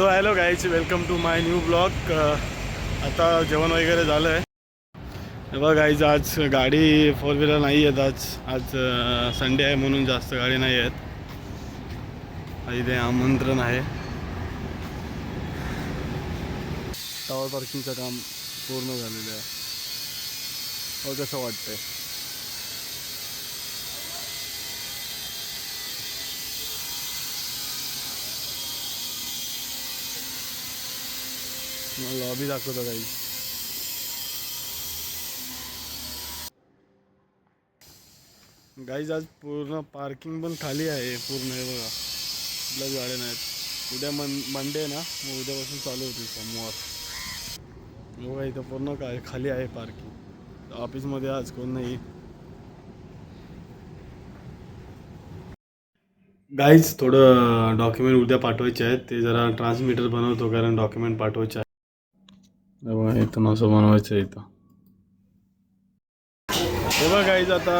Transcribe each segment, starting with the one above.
So hello guys welcome to my new blog आता जेवण वगैरे झालं आहे बघ गाईज आज गाडी फोर व्हीलर नाही आहेत आज. आज uh, संडे आहे म्हणून जास्त गाडी नाही आहेत इथे आमंत्रण आहे. टावर पार्किंगचं काम पूर्ण झालेलं आहे. हो कसं वाटतंय. लॉबी दाखवतो काही गाईज आज पूर्ण पार्किंग पण खाली आहे पूर्ण हे बघा. कुठल्या गाड्या नाहीत. उद्या मन मंडे आहे ना मग उद्यापासून चालू होती सोमवार. बघा इथं पूर्ण काय खाली आहे पार्किंग ऑफिसमध्ये आज कोण नाही. गाईज थोडं डॉक्युमेंट उद्या पाठवायचे आहेत. ते जरा ट्रान्समीटर बनवतो कारण डॉक्युमेंट पाठवायचे आहे इथून असं बनवायचं आहे इथं. हे बघा गाईज आता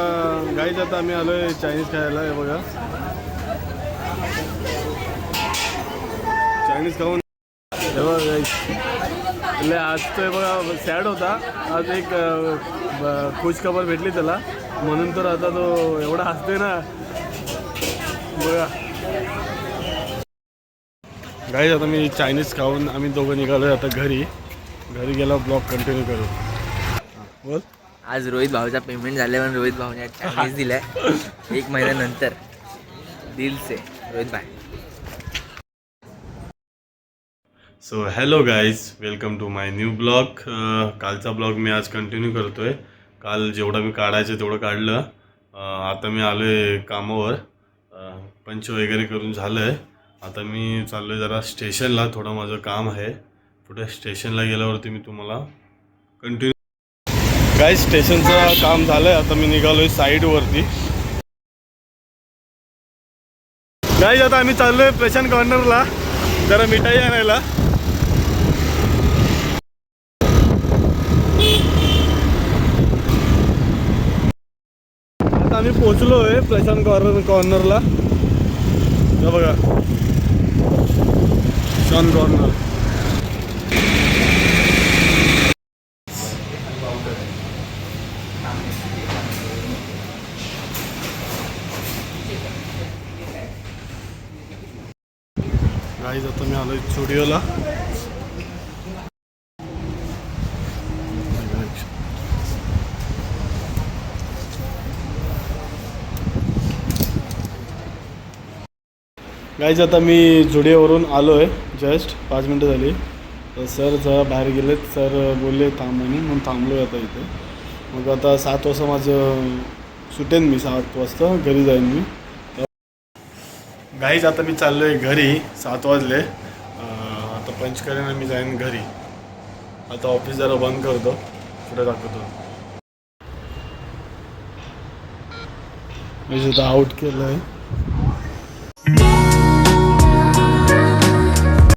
गाईज आता आम्ही आलोय चायनीज खायला हे बघा. चायनीज खाऊन हे बघा गाईज लय आज तो हे बघा सॅड होता. आज एक खुश खबर भेटली त्याला. म्हणून तर आता तो एवढा हसते ना. बघा. गाईज आता मी चायनीज खाऊन आम्ही दोघं निघालोय आता घरी. घरी गेला ब्लॉग कंटिन्यू करू. हा, बोल. आज रोहित भाऊचा पेमेंट झाल्यावर रोहित भाऊने चाळीस दिलाय. एक महिन्यानंतर दिल से रोहित भाई so hello guys welcome to my new blog कालचा ब्लॉग मी आज कंटिन्यू करतोय. काल जेवढं मी काढायचं तेवढं काढलं. अं, आता मी आलो आहे कामावर. अं, पंच वगैरे करून झालं आहे आता मी चाललो आहे जरा स्टेशनला थोडं माझं काम आहे. पुढे स्टेशनला गेल्यावरती मी तुम्हाला कंटिन्यू काय स्टेशनचं काम झालंय. आता मी निघालोय साईडवरती नाही आता आम्ही चाललोय आहे प्रशांत कॉर्नरला जरा मिठाई आणायला. आता आम्ही पोचलोय आहे प्रशांत कॉर्नर कॉर्नरला बघा. प्रशांत कॉर्नर गाईज आता मी आलो स्टुडिओला. गाईज आता मी जुडिओवरून आलो आहे जस्ट पाच मिनटं झाली. तर सर जरा बाहेर गेलेत. सर बोलले थांब म्हणे म्हणून थांबलो आता इथे. मग आता सात वाजता माझं सुटेन मी सात वाजता घरी जाईन मी. गाईज आता मी चाललो आहे घरी. सात वाजले. आता पंच मी जाईन घरी. आता ऑफिस जरा बंद करतो. पुढे दाखवतो. मी सुद्धा आउट केलं आहे